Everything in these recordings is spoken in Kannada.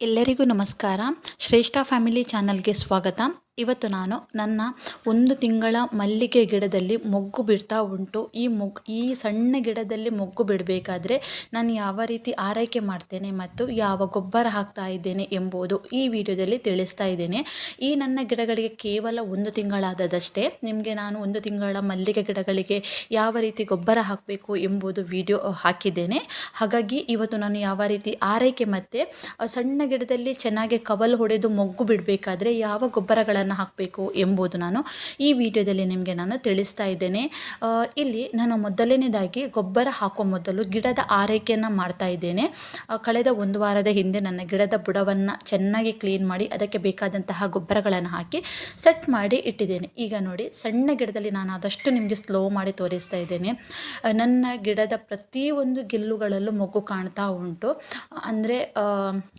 ಎಲ್ಲರಿಗೂ ನಮಸ್ಕಾರ. ಶ್ರೇಷ್ಠ ಫ್ಯಾಮಿಲಿ ಚಾನಲ್ಗೆ ಸ್ವಾಗತ. ಇವತ್ತು ನಾನು ನನ್ನ ಒಂದು ತಿಂಗಳ ಮಲ್ಲಿಗೆ ಗಿಡದಲ್ಲಿ ಮೊಗ್ಗು ಬಿಡ್ತಾ ಉಂಟು. ಈ ಮೊಗ್ಗು ಈ ಸಣ್ಣ ಗಿಡದಲ್ಲಿ ಮೊಗ್ಗು ಬಿಡಬೇಕಾದ್ರೆ ನಾನು ಯಾವ ರೀತಿ ಆರೈಕೆ ಮಾಡ್ತೇನೆ ಮತ್ತು ಯಾವ ಗೊಬ್ಬರ ಹಾಕ್ತಾ ಇದ್ದೇನೆ ಎಂಬುದು ಈ ವಿಡಿಯೋದಲ್ಲಿ ತಿಳಿಸ್ತಾ ಇದ್ದೇನೆ. ಈ ನನ್ನ ಗಿಡಗಳಿಗೆ ಕೇವಲ ಒಂದು ತಿಂಗಳಾದದಷ್ಟೇ ನಿಮಗೆ ನಾನು ಒಂದು ತಿಂಗಳ ಮಲ್ಲಿಗೆ ಗಿಡಗಳಿಗೆ ಯಾವ ರೀತಿ ಗೊಬ್ಬರ ಹಾಕಬೇಕು ಎಂಬುದು ವಿಡಿಯೋ ಹಾಕಿದ್ದೇನೆ. ಹಾಗಾಗಿ ಇವತ್ತು ನಾನು ಯಾವ ರೀತಿ ಆರೈಕೆ ಮತ್ತು ಸಣ್ಣ ಗಿಡದಲ್ಲಿ ಚೆನ್ನಾಗಿ ಕವಲು ಹೊಡೆದು ಮೊಗ್ಗು ಬಿಡಬೇಕಾದ್ರೆ ಯಾವ ಗೊಬ್ಬರಗಳನ್ನು ಹಾಕಬೇಕು ಎಂಬುದು ನಾನು ಈ ವಿಡಿಯೋದಲ್ಲಿ ನಿಮಗೆ ನಾನು ತಿಳಿಸ್ತಾ ಇದ್ದೇನೆ. ಇಲ್ಲಿ ನಾನು ಮೊದಲನೇದಾಗಿ ಗೊಬ್ಬರ ಹಾಕೋ ಮೊದಲು ಗಿಡದ ಆರೈಕೆಯನ್ನು ಮಾಡ್ತಾ ಇದ್ದೇನೆ. ಕಳೆದ ಒಂದು ವಾರದ ಹಿಂದೆ ನನ್ನ ಗಿಡದ ಬುಡವನ್ನು ಚೆನ್ನಾಗಿ ಕ್ಲೀನ್ ಮಾಡಿ ಅದಕ್ಕೆ ಬೇಕಾದಂತಹ ಗೊಬ್ಬರಗಳನ್ನು ಹಾಕಿ ಸೆಟ್ ಮಾಡಿ ಇಟ್ಟಿದ್ದೇನೆ. ಈಗ ನೋಡಿ, ಸಣ್ಣ ಗಿಡದಲ್ಲಿ ನಾನು ಆದಷ್ಟು ನಿಮಗೆ ಸ್ಲೋ ಮಾಡಿ ತೋರಿಸ್ತಾ ಇದ್ದೇನೆ. ನನ್ನ ಗಿಡದ ಪ್ರತಿಯೊಂದು ಗೆಲ್ಲುಗಳಲ್ಲೂ ಮೊಗ್ಗು ಕಾಣ್ತಾ ಉಂಟು. ಅಂದರೆ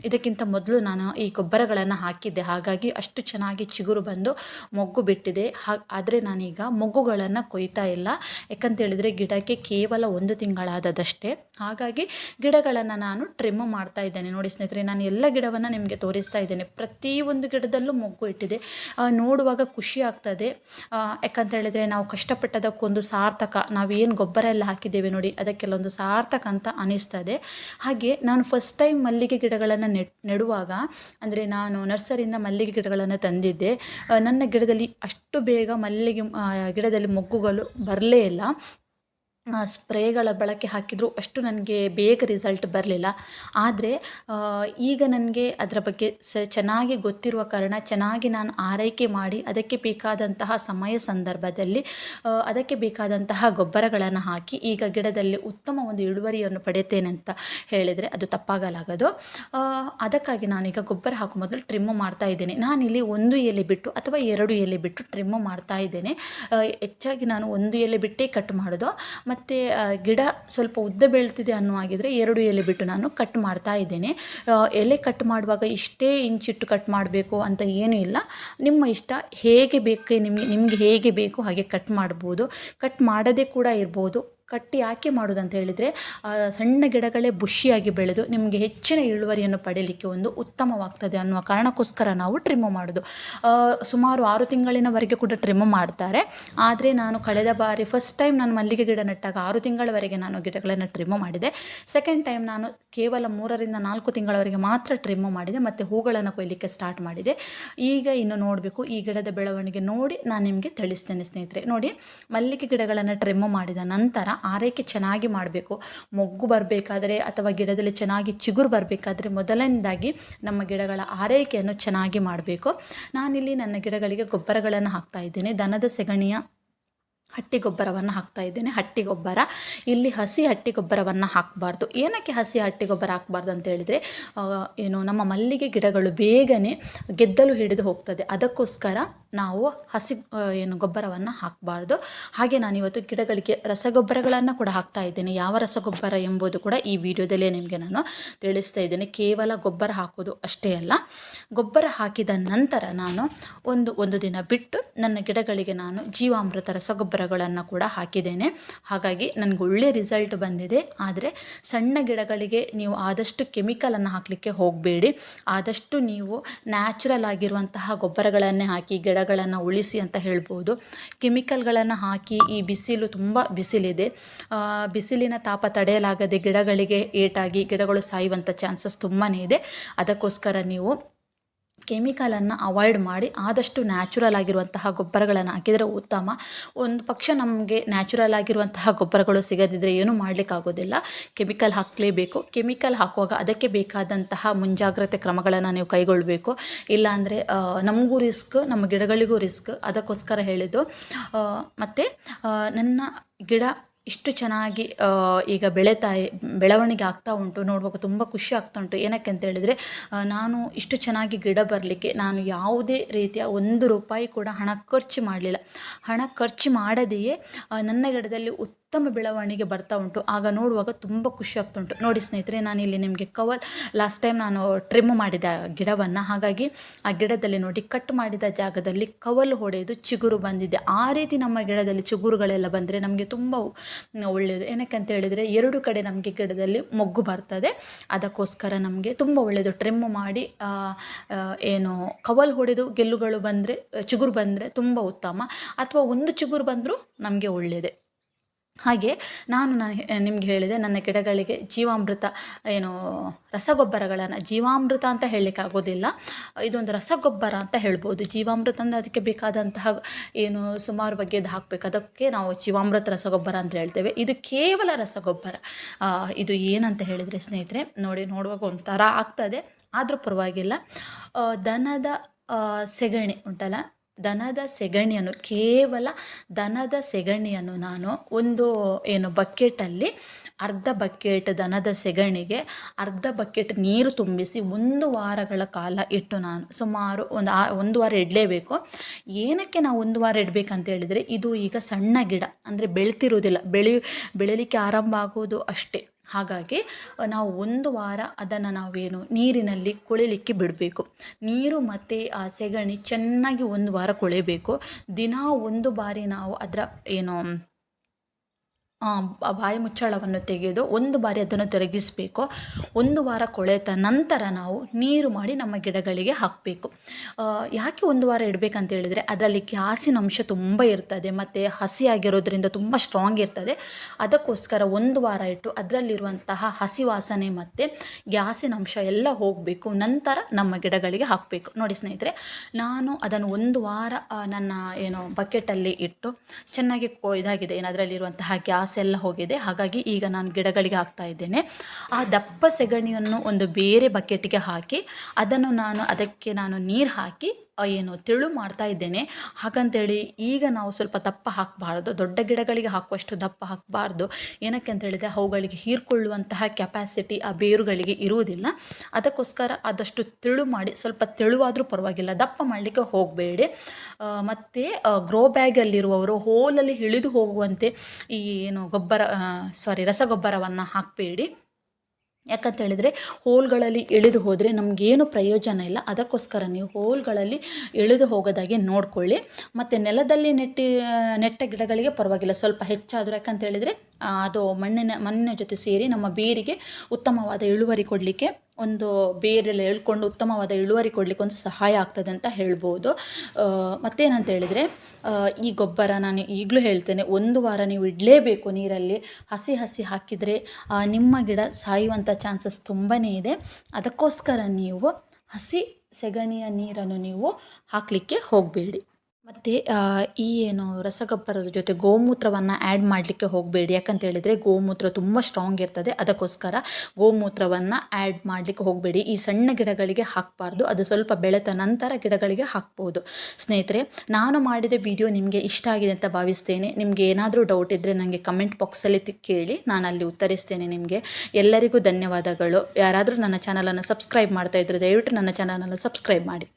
ಇದಕ್ಕಿಂತ ಮೊದಲು ನಾನು ಈ ಗೊಬ್ಬರಗಳನ್ನು ಹಾಕಿದ್ದೆ. ಹಾಗಾಗಿ ಅಷ್ಟು ಚೆನ್ನಾಗಿ ಚಿಗುರು ಬಂದು ಮೊಗ್ಗು ಬಿಟ್ಟಿದೆ. ಆದರೆ ನಾನೀಗ ಮೊಗ್ಗುಗಳನ್ನು ಕೊಯ್ತಾ ಇಲ್ಲ. ಯಾಕಂತೇಳಿದರೆ ಗಿಡಕ್ಕೆ ಕೇವಲ ಒಂದು ತಿಂಗಳಾದದಷ್ಟೇ. ಹಾಗಾಗಿ ಗಿಡಗಳನ್ನು ನಾನು ಟ್ರಿಮ್ ಮಾಡ್ತಾ ಇದ್ದೇನೆ. ನೋಡಿ ಸ್ನೇಹಿತರೆ, ನಾನು ಎಲ್ಲ ಗಿಡವನ್ನು ನಿಮಗೆ ತೋರಿಸ್ತಾ ಇದ್ದೇನೆ. ಪ್ರತಿಯೊಂದು ಗಿಡದಲ್ಲೂ ಮೊಗ್ಗು ಇಟ್ಟಿದೆ. ನೋಡುವಾಗ ಖುಷಿ ಆಗ್ತದೆ. ಯಾಕಂತ ಹೇಳಿದರೆ ನಾವು ಕಷ್ಟಪಟ್ಟದಕ್ಕೊಂದು ಸಾರ್ಥಕ, ನಾವೇನು ಗೊಬ್ಬರ ಎಲ್ಲ ಹಾಕಿದ್ದೇವೆ ನೋಡಿ ಅದಕ್ಕೆಲ್ಲೊಂದು ಸಾರ್ಥಕ ಅಂತ ಅನಿಸ್ತದೆ. ಹಾಗೆ ನಾನು ಫಸ್ಟ್ ಟೈಮ್ ಮಲ್ಲಿಗೆ ಗಿಡಗಳನ್ನು ನೆಡುವಾಗ, ಅಂದರೆ ನಾನು ನರ್ಸರಿಯಿಂದ ಮಲ್ಲಿಗೆ ಗಿಡಗಳನ್ನು ತಂದಿದ್ದೆ. ನನ್ನ ಗಿಡದಲ್ಲಿ ಅಷ್ಟು ಬೇಗ ಮಲ್ಲಿಗೆ ಗಿಡದಲ್ಲಿ ಮೊಗ್ಗುಗಳು ಬರಲೇ ಇಲ್ಲ. ಸ್ಪ್ರೇಗಳ ಬಳಕೆ ಹಾಕಿದರೂ ಅಷ್ಟು ನನಗೆ ಬೇಗ ರಿಸಲ್ಟ್ ಬರಲಿಲ್ಲ. ಆದರೆ ಈಗ ನನಗೆ ಅದರ ಬಗ್ಗೆ ಸ, ಚೆನ್ನಾಗಿ ಗೊತ್ತಿರುವ ಕಾರಣ, ಚೆನ್ನಾಗಿ ನಾನು ಆರೈಕೆ ಮಾಡಿ ಅದಕ್ಕೆ ಬೇಕಾದಂತಹ ಸಮಯ ಸಂದರ್ಭದಲ್ಲಿ ಅದಕ್ಕೆ ಬೇಕಾದಂತಹ ಗೊಬ್ಬರಗಳನ್ನು ಹಾಕಿ ಈಗ ಗಿಡದಲ್ಲಿ ಉತ್ತಮ ಒಂದು ಇಳುವರಿಯನ್ನು ಪಡೆಯುತ್ತೇನೆ ಅಂತ ಹೇಳಿದರೆ ಅದು ತಪ್ಪಾಗಲಾಗದು. ಅದಕ್ಕಾಗಿ ನಾನೀಗ ಗೊಬ್ಬರ ಹಾಕೋ ಮೊದಲು ಟ್ರಿಮ್ಮು ಮಾಡ್ತಾ ಇದ್ದೇನೆ. ನಾನಿಲ್ಲಿ ಒಂದು ಎಲೆ ಬಿಟ್ಟು ಅಥವಾ ಎರಡು ಎಲೆ ಬಿಟ್ಟು ಟ್ರಿಮ್ಮು ಮಾಡ್ತಾ ಇದ್ದೇನೆ. ಹೆಚ್ಚಾಗಿ ನಾನು ಒಂದು ಎಲೆ ಬಿಟ್ಟೇ ಕಟ್ ಮಾಡೋದು. ಮತ್ತು ಗಿಡ ಸ್ವಲ್ಪ ಉದ್ದ ಬೆಳ್ತಿದೆ ಅನ್ನುವಾಗಿದ್ರೆ ಎರಡು ಎಲೆ ಬಿಟ್ಟು ನಾನು ಕಟ್ ಮಾಡ್ತಾ ಇದ್ದೇನೆ. ಎಲೆ ಕಟ್ ಮಾಡುವಾಗ ಇಷ್ಟೇ ಇಂಚಿಟ್ಟು ಕಟ್ ಮಾಡಬೇಕು ಅಂತ ಏನೂ ಇಲ್ಲ. ನಿಮ್ಮ ಇಷ್ಟ ಹೇಗೆ ಬೇಕು, ನಿಮಗೆ ನಿಮಗೆ ಹೇಗೆ ಬೇಕು ಹಾಗೆ ಕಟ್ ಮಾಡ್ಬೋದು. ಕಟ್ ಮಾಡದೇ ಕೂಡ ಇರ್ಬೋದು. ಕಟ್ಟಿ ಯಾಕೆ ಅಂತ ಹೇಳಿದರೆ ಸಣ್ಣ ಗಿಡಗಳೇ ಬುಷಿಯಾಗಿ ಬೆಳೆದು ನಿಮಗೆ ಹೆಚ್ಚಿನ ಇಳುವರಿಯನ್ನು ಪಡೆಯಲಿಕ್ಕೆ ಒಂದು ಉತ್ತಮವಾಗ್ತದೆ ಅನ್ನುವ ಕಾರಣಕ್ಕೋಸ್ಕರ ನಾವು ಟ್ರಿಮ್ ಮಾಡೋದು. ಸುಮಾರು ಆರು ತಿಂಗಳಿನವರೆಗೆ ಕೂಡ ಟ್ರಿಮ್ ಮಾಡ್ತಾರೆ. ಆದರೆ ನಾನು ಕಳೆದ ಬಾರಿ ಫಸ್ಟ್ ಟೈಮ್ ನಾನು ಮಲ್ಲಿಗೆ ಗಿಡ ನೆಟ್ಟಾಗ ಆರು ತಿಂಗಳವರೆಗೆ ನಾನು ಗಿಡಗಳನ್ನು ಟ್ರಿಮ್ ಮಾಡಿದೆ. ಸೆಕೆಂಡ್ ಟೈಮ್ ನಾನು ಕೇವಲ ಮೂರರಿಂದ ನಾಲ್ಕು ತಿಂಗಳವರೆಗೆ ಮಾತ್ರ ಟ್ರಿಮ್ ಮಾಡಿದೆ, ಮತ್ತು ಹೂಗಳನ್ನು ಕೊಯ್ಲಿಕ್ಕೆ ಸ್ಟಾರ್ಟ್ ಮಾಡಿದೆ. ಈಗ ಇನ್ನು ನೋಡಬೇಕು, ಈ ಗಿಡದ ಬೆಳವಣಿಗೆ ನೋಡಿ ನಾನು ನಿಮಗೆ ತಿಳಿಸ್ತೇನೆ ಸ್ನೇಹಿತರೆ. ನೋಡಿ, ಮಲ್ಲಿಗೆ ಗಿಡಗಳನ್ನು ಟ್ರಿಮ್ ಮಾಡಿದ ನಂತರ ಆರೈಕೆ ಚೆನ್ನಾಗಿ ಮಾಡಬೇಕು. ಮೊಗ್ಗು ಬರಬೇಕಾದ್ರೆ ಅಥವಾ ಗಿಡದಲ್ಲಿ ಚೆನ್ನಾಗಿ ಚಿಗುರು ಬರಬೇಕಾದ್ರೆ ಮೊದಲನೇದಾಗಿ ನಮ್ಮ ಗಿಡಗಳ ಆರೈಕೆಯನ್ನು ಚೆನ್ನಾಗಿ ಮಾಡಬೇಕು. ನಾನಿಲ್ಲಿ ನನ್ನ ಗಿಡಗಳಿಗೆ ಗೊಬ್ಬರಗಳನ್ನು ಹಾಕ್ತಾ ಇದ್ದೀನಿ. ದನದ ಸೆಗಣಿಯ ಹಟ್ಟಿ ಗೊಬ್ಬರವನ್ನು ಹಾಕ್ತಾ ಇದ್ದೇನೆ. ಹಟ್ಟಿ ಗೊಬ್ಬರ ಇಲ್ಲಿ ಹಸಿ ಹಟ್ಟಿ ಗೊಬ್ಬರವನ್ನು ಹಾಕಬಾರ್ದು. ಏನಕ್ಕೆ ಹಸಿ ಹಟ್ಟಿ ಗೊಬ್ಬರ ಹಾಕಬಾರ್ದು ಅಂತ ಹೇಳಿದರೆ ಏನು ನಮ್ಮ ಮಲ್ಲಿಗೆ ಗಿಡಗಳು ಬೇಗನೆ ಗೆದ್ದಲು ಹಿಡಿದು ಹೋಗ್ತದೆ. ಅದಕ್ಕೋಸ್ಕರ ನಾವು ಹಸಿ ಏನು ಗೊಬ್ಬರವನ್ನು ಹಾಕಬಾರ್ದು. ಹಾಗೆ ನಾನು ಇವತ್ತು ಗಿಡಗಳಿಗೆ ರಸಗೊಬ್ಬರಗಳನ್ನು ಕೂಡ ಹಾಕ್ತಾ ಇದ್ದೇನೆ. ಯಾವ ರಸಗೊಬ್ಬರ ಎಂಬುದು ಕೂಡ ಈ ವಿಡಿಯೋದಲ್ಲೇ ನಿಮಗೆ ನಾನು ತಿಳಿಸ್ತಾ ಇದ್ದೇನೆ. ಕೇವಲ ಗೊಬ್ಬರ ಹಾಕೋದು ಅಷ್ಟೇ ಅಲ್ಲ. ಗೊಬ್ಬರ ಹಾಕಿದ ನಂತರ ನಾನು ಒಂದು ಒಂದು ದಿನ ಬಿಟ್ಟು ನನ್ನ ಗಿಡಗಳಿಗೆ ನಾನು ಜೀವಾಮೃತ ರಸಗೊಬ್ಬರ ಗೊಬ್ಬರಗಳನ್ನು ಕೂಡ ಹಾಕಿದ್ದೇನೆ. ಹಾಗಾಗಿ ನನಗೆ ಒಳ್ಳೆ ರಿಸಲ್ಟ್ ಬಂದಿದೆ. ಆದರೆ ಸಣ್ಣ ಗಿಡಗಳಿಗೆ ನೀವು ಆದಷ್ಟು ಕೆಮಿಕಲನ್ನು ಹಾಕಲಿಕ್ಕೆ ಹೋಗಬೇಡಿ. ಆದಷ್ಟು ನೀವು ನ್ಯಾಚುರಲ್ ಆಗಿರುವಂತಹ ಗೊಬ್ಬರಗಳನ್ನೇ ಹಾಕಿ, ಗಿಡಗಳನ್ನು ಉಳಿಸಿ ಅಂತ ಹೇಳ್ಬೋದು. ಕೆಮಿಕಲ್ಗಳನ್ನು ಹಾಕಿ ಈ ಬಿಸಿಲು ತುಂಬ ಬಿಸಿಲಿದೆ. ಬಿಸಿಲಿನ ತಾಪ ತಡೆಯಲಾಗದೆ ಗಿಡಗಳಿಗೆ ಏಟಾಗಿ, ಗಿಡಗಳು ಸಾಯುವಂಥ ಚಾನ್ಸಸ್ ತುಂಬಾ ಇದೆ. ಅದಕ್ಕೋಸ್ಕರ ನೀವು ಕೆಮಿಕಲನ್ನು ಅವಾಯ್ಡ್ ಮಾಡಿ ಆದಷ್ಟು ನ್ಯಾಚುರಲ್ ಆಗಿರುವಂತಹ ಗೊಬ್ಬರಗಳನ್ನು ಹಾಕಿದರೆ ಉತ್ತಮ. ಒಂದು ಪಕ್ಷ ನಮಗೆ ನ್ಯಾಚುರಲ್ ಆಗಿರುವಂತಹ ಗೊಬ್ಬರಗಳು ಸಿಗದಿದ್ದರೆ ಏನೂ ಮಾಡಲಿಕ್ಕಾಗೋದಿಲ್ಲ. ಕೆಮಿಕಲ್ ಹಾಕಲೇಬೇಕು. ಕೆಮಿಕಲ್ ಹಾಕುವಾಗ ಅದಕ್ಕೆ ಬೇಕಾದಂತಹ ಮುಂಜಾಗ್ರತೆ ಕ್ರಮಗಳನ್ನು ನೀವು ಕೈಗೊಳ್ಳಬೇಕು. ಇಲ್ಲಾಂದರೆ ನಮಗೂ ರಿಸ್ಕ್, ನಮ್ಮ ಗಿಡಗಳಿಗೂ ರಿಸ್ಕ್. ಅದಕ್ಕೋಸ್ಕರ ಹೇಳಿದ್ದು ಮತ್ತು ನನ್ನ ಗಿಡ ಇಷ್ಟು ಚೆನ್ನಾಗಿ ಈಗ ಬೆಳೀತಾ, ಬೆಳವಣಿಗೆ ಆಗ್ತಾ ಉಂಟು. ನೋಡುವಾಗ ತುಂಬ ಖುಷಿ ಆಗ್ತಾ ಉಂಟು. ಏನಕ್ಕೆ ಅಂತ ಹೇಳಿದರೆ ನಾನು ಇಷ್ಟು ಚೆನ್ನಾಗಿ ಗಿಡ ಬರಲಿಕ್ಕೆ ನಾನು ಯಾವುದೇ ರೀತಿಯ ಒಂದು ರೂಪಾಯಿ ಕೂಡ ಹಣ ಖರ್ಚು ಮಾಡಲಿಲ್ಲ. ಹಣ ಖರ್ಚು ಮಾಡದೆಯೇ ನನ್ನ ಗಿಡದಲ್ಲಿ ಉತ್ತಮ ಬೆಳವಣಿಗೆ ಬರ್ತಾ ಉಂಟು. ಆಗ ನೋಡುವಾಗ ತುಂಬ ಖುಷಿ ಆಗ್ತಾ ಉಂಟು. ನೋಡಿ ಸ್ನೇಹಿತರೆ ನಾನು ಇಲ್ಲಿ ನಿಮಗೆ ಕವಲ್ ಲಾಸ್ಟ್ ಟೈಮ್ ನಾನು ಟ್ರಿಮ್ ಮಾಡಿದ ಗಿಡವನ್ನು, ಹಾಗಾಗಿ ಆ ಗಿಡದಲ್ಲಿ ನೋಡಿ ಕಟ್ ಮಾಡಿದ ಜಾಗದಲ್ಲಿ ಕವಲು ಹೊಡೆದು ಚಿಗುರು ಬಂದಿದೆ. ಆ ರೀತಿ ನಮ್ಮ ಗಿಡದಲ್ಲಿ ಚಿಗುರುಗಳೆಲ್ಲ ಬಂದರೆ ನಮಗೆ ತುಂಬ ಒಳ್ಳೆಯದು ಏನಕ್ಕೆ ಅಂತ ಹೇಳಿದರೆ, ಎರಡು ಕಡೆ ನಮಗೆ ಗಿಡದಲ್ಲಿ ಮೊಗ್ಗು ಬರ್ತದೆ. ಅದಕ್ಕೋಸ್ಕರ ನಮಗೆ ತುಂಬ ಒಳ್ಳೆಯದು ಟ್ರಿಮ್ ಮಾಡಿ ಏನು ಕವಲ್ ಹೊಡೆದು ಗೆಲ್ಲುಗಳು ಬಂದರೆ, ಚಿಗುರು ಬಂದರೆ ತುಂಬ ಉತ್ತಮ. ಅಥವಾ ಒಂದು ಚಿಗುರು ಬಂದರೂ ನಮಗೆ ಒಳ್ಳೆಯದೇ ಹಾಗೆ ನಾನು ನಾನು ನಿಮ್ಗೆ ಹೇಳಿದೆ ನನ್ನ ಗಿಡಗಳಿಗೆ ಜೀವಾಮೃತ, ಏನು ರಸಗೊಬ್ಬರಗಳನ್ನು, ಜೀವಾಮೃತ ಅಂತ ಹೇಳಲಿಕ್ಕಾಗೋದಿಲ್ಲ ಇದೊಂದು ರಸಗೊಬ್ಬರ ಅಂತ ಹೇಳ್ಬೋದು. ಜೀವಾಮೃತ ಅಂದರೆ ಅದಕ್ಕೆ ಬೇಕಾದಂತಹ ಏನು ಸುಮಾರು ಬಗ್ಗೆ ಹಾಕಬೇಕು. ಅದಕ್ಕೆ ನಾವು ಜೀವಾಮೃತ ರಸಗೊಬ್ಬರ ಅಂತ ಹೇಳ್ತೇವೆ. ಇದು ಕೇವಲ ರಸಗೊಬ್ಬರ. ಇದು ಏನಂತ ಹೇಳಿದರೆ ಸ್ನೇಹಿತರೆ, ನೋಡಿ ನೋಡುವಾಗ ಒಂಥರ ಆಗ್ತದೆ. ಆದರೂ ಪರವಾಗಿಲ್ಲ. ದನದ ಸೆಗಣಿ ಉಂಟಲ್ಲ? ದನದ ಸೆಗಣಿಯನ್ನು, ಕೇವಲ ದನದ ಸೆಗಣಿಯನ್ನು ನಾನು ಒಂದು ಏನು ಬಕೆಟಲ್ಲಿ ಅರ್ಧ ಬಕೆಟ್ ದನದ ಸೆಗಣಿಗೆ ಅರ್ಧ ಬಕೆಟ್ ನೀರು ತುಂಬಿಸಿ ಒಂದು ವಾರಗಳ ಕಾಲ ಇಟ್ಟು ನಾನು ಸುಮಾರು ಒಂದು ಆ ಒಂದು ವಾರ ಇಡಲೇಬೇಕು. ಏನಕ್ಕೆ ನಾವು ಒಂದು ವಾರ ಇಡಬೇಕಂತ ಹೇಳಿದರೆ ಇದು ಈಗ ಸಣ್ಣ ಗಿಡ, ಅಂದರೆ ಬೆಳ್ತಿರೋದಿಲ್ಲ ಬೆಳೆ ಬೆಳೀಲಿಕ್ಕೆ ಆರಂಭ ಆಗೋದು ಅಷ್ಟೇ. ಹಾಗಾಗಿ ನಾವು ಒಂದು ವಾರ ಅದನ್ನು ನಾವೇನು ನೀರಿನಲ್ಲಿ ಕೊಳಿಲಿಕ್ಕೆ ಬಿಡಬೇಕು. ನೀರು ಮತ್ತು ಆ ಸೆಗಣಿ ಚೆನ್ನಾಗಿ ಒಂದು ವಾರ ಕೊಳೆಯಬೇಕು ದಿನಾ ಒಂದು ಬಾರಿ ನಾವು ಅದರ ಏನು ಬಾಯಿ ಮುಚ್ಚಳವನ್ನು ತೆಗೆದು ಒಂದು ಬಾರಿ ಅದನ್ನು ತಿರುಗಿಸಬೇಕು. ಒಂದು ವಾರ ಕೊಳೆತ ನಂತರ ನಾವು ನೀರು ಮಾಡಿ ನಮ್ಮ ಗಿಡಗಳಿಗೆ ಹಾಕಬೇಕು. ಯಾಕೆ ಒಂದು ವಾರ ಇಡಬೇಕಂತ ಹೇಳಿದರೆ ಅದರಲ್ಲಿ ಗ್ಯಾಸಿನ ಅಂಶ ತುಂಬ ಇರ್ತದೆ, ಮತ್ತು ಹಸಿಯಾಗಿರೋದ್ರಿಂದ ತುಂಬ ಸ್ಟ್ರಾಂಗ್ ಇರ್ತದೆ. ಅದಕ್ಕೋಸ್ಕರ ಒಂದು ವಾರ ಇಟ್ಟು ಅದರಲ್ಲಿರುವಂತಹ ಹಸಿ ವಾಸನೆ ಮತ್ತು ಗ್ಯಾಸಿನ ಅಂಶ ಎಲ್ಲ ಹೋಗಬೇಕು. ನಂತರ ನಮ್ಮ ಗಿಡಗಳಿಗೆ ಹಾಕಬೇಕು. ನೋಡಿ ಸ್ನೇಹಿತರೆ, ನಾನು ಅದನ್ನು ಒಂದು ವಾರ ನನ್ನ, ಏನು ಬಕೆಟಲ್ಲಿ ಇಟ್ಟು ಚೆನ್ನಾಗಿ ಇದಾಗಿದೆ, ಏನು, ಅದರಲ್ಲಿರುವಂತಹ ಗ್ಯಾಸ್ ಎಲ್ಲ ಹೋಗಿದೆ. ಹಾಗಾಗಿ ಈಗ ನಾನು ಗಿಡಗಳಿಗೆ ಹಾಕ್ತಾ ಇದ್ದೇನೆ. ಆ ದಪ್ಪ ಸೆಗಣಿಯನ್ನು ಒಂದು ಬೇರೆ ಬಕೆಟ್ಗೆ ಹಾಕಿ, ಅದನ್ನು ನಾನು ಅದಕ್ಕೆ ನಾನು ನೀರು ಹಾಕಿ ಏನು ತೆಳು ಮಾಡ್ತಾ ಇದ್ದೇನೆ. ಹಾಗಂತೇಳಿ ಈಗ ನಾವು ಸ್ವಲ್ಪ ದಪ್ಪ ಹಾಕಬಾರ್ದು. ದೊಡ್ಡ ಗಿಡಗಳಿಗೆ ಹಾಕುವಷ್ಟು ದಪ್ಪ ಹಾಕಬಾರ್ದು. ಏನಕ್ಕೆ ಅಂತ ಹೇಳಿದರೆ ಅವುಗಳಿಗೆ ಹೀರ್ಕೊಳ್ಳುವಂತಹ ಕೆಪಾಸಿಟಿ ಆ ಬೇರುಗಳಿಗೆ ಇರುವುದಿಲ್ಲ. ಅದಕ್ಕೋಸ್ಕರ ಆದಷ್ಟು ತೆಳು ಮಾಡಿ, ಸ್ವಲ್ಪ ತೆಳುವಾದರೂ ಪರವಾಗಿಲ್ಲ. ದಪ್ಪ ಮಾಡಲಿಕ್ಕೆ ಹೋಗಬೇಡಿ. ಮತ್ತು ಗ್ರೋ ಬ್ಯಾಗಲ್ಲಿರುವವರು ಹೋಲಲ್ಲಿ ಇಳಿದು ಹೋಗುವಂತೆ ಈ ಏನು ಗೊಬ್ಬರ ಸಾರಿ ರಸಗೊಬ್ಬರವನ್ನು ಹಾಕಬೇಡಿ. ಯಾಕಂತ ಹೇಳಿದರೆ ಹೋಲ್ಗಳಲ್ಲಿ ಇಳಿದು ಹೋದರೆ ನಮಗೇನು ಪ್ರಯೋಜನ ಇಲ್ಲ. ಅದಕ್ಕೋಸ್ಕರ ನೀವು ಹೋಲ್ಗಳಲ್ಲಿ ಇಳಿದು ಹೋಗೋದಾಗೆ ನೋಡಿಕೊಳ್ಳಿ. ಮತ್ತು ನೆಲದಲ್ಲಿ ನೆಟ್ಟಿ ನೆಟ್ಟ ಗಿಡಗಳಿಗೆ ಪರವಾಗಿಲ್ಲ. ಸ್ವಲ್ಪ ಹೆಚ್ಚಾದರೂ ಯಾಕಂತ ಹೇಳಿದರೆ ಅದು ಮಣ್ಣಿನ ಮಣ್ಣಿನ ಜೊತೆ ಸೇರಿ ನಮ್ಮ ಬೇರಿಗೆ ಉತ್ತಮವಾದ ಇಳುವರಿ ಕೊಡಲಿಕ್ಕೆ ಒಂದು ಬೇರೆಲ್ಲ ಎಳ್ಕೊಂಡು ಉತ್ತಮವಾದ ಇಳುವರಿ ಕೊಡಲಿಕ್ಕೆ ಒಂದು ಸಹಾಯ ಆಗ್ತದೆ ಅಂತ ಹೇಳ್ಬೋದು. ಮತ್ತೇನಂತ ಹೇಳಿದರೆ ಈ ಗೊಬ್ಬರ ನಾನು ಈಗಲೂ ಹೇಳ್ತೇನೆ, ಒಂದು ವಾರ ನೀವು ಇಡಲೇಬೇಕು ನೀರಲ್ಲಿ. ಹಸಿ ಹಸಿ ಹಾಕಿದರೆ ನಿಮ್ಮ ಗಿಡ ಸಾಯುವಂಥ ಚಾನ್ಸಸ್ ತುಂಬಾ ಇದೆ. ಅದಕ್ಕೋಸ್ಕರ ನೀವು ಹಸಿ ಸೆಗಣಿಯ ನೀರನ್ನು ನೀವು ಹಾಕಲಿಕ್ಕೆ ಹೋಗಬೇಡಿ. ಮತ್ತು ಈ ಏನು ರಸಗೊಬ್ಬರದ ಜೊತೆ ಗೋಮೂತ್ರವನ್ನು ಆ್ಯಡ್ ಮಾಡಲಿಕ್ಕೆ ಹೋಗಬೇಡಿ. ಯಾಕಂತ ಹೇಳಿದರೆ ಗೋಮೂತ್ರ ತುಂಬ ಸ್ಟ್ರಾಂಗ್ ಇರ್ತದೆ. ಅದಕ್ಕೋಸ್ಕರ ಗೋಮೂತ್ರವನ್ನು ಆ್ಯಡ್ ಮಾಡಲಿಕ್ಕೆ ಹೋಗಬೇಡಿ. ಈ ಸಣ್ಣ ಗಿಡಗಳಿಗೆ ಹಾಕಬಾರ್ದು. ಅದು ಸ್ವಲ್ಪ ಬೆಳೆದ ನಂತರ ಗಿಡಗಳಿಗೆ ಹಾಕ್ಬೋದು. ಸ್ನೇಹಿತರೆ, ನಾನು ಮಾಡಿದ ವಿಡಿಯೋ ನಿಮಗೆ ಇಷ್ಟ ಆಗಿದೆ ಅಂತ ಭಾವಿಸ್ತೇನೆ. ನಿಮಗೆ ಏನಾದರೂ ಡೌಟ್ ಇದ್ದರೆ ನನಗೆ ಕಮೆಂಟ್ ಬಾಕ್ಸಲ್ಲಿ ಕೇಳಿ. ನಾನು ಅಲ್ಲಿ ಉತ್ತರಿಸ್ತೇನೆ ನಿಮಗೆ. ಎಲ್ಲರಿಗೂ ಧನ್ಯವಾದಗಳು. ಯಾರಾದರೂ ನನ್ನ ಚಾನಲನ್ನು ಸಬ್ಸ್ಕ್ರೈಬ್ ಮಾಡ್ತಾ ಇದ್ದರೆ ದಯವಿಟ್ಟು ನನ್ನ ಚಾನಲನ್ನು ಸಬ್ಸ್ಕ್ರೈಬ್ ಮಾಡಿ.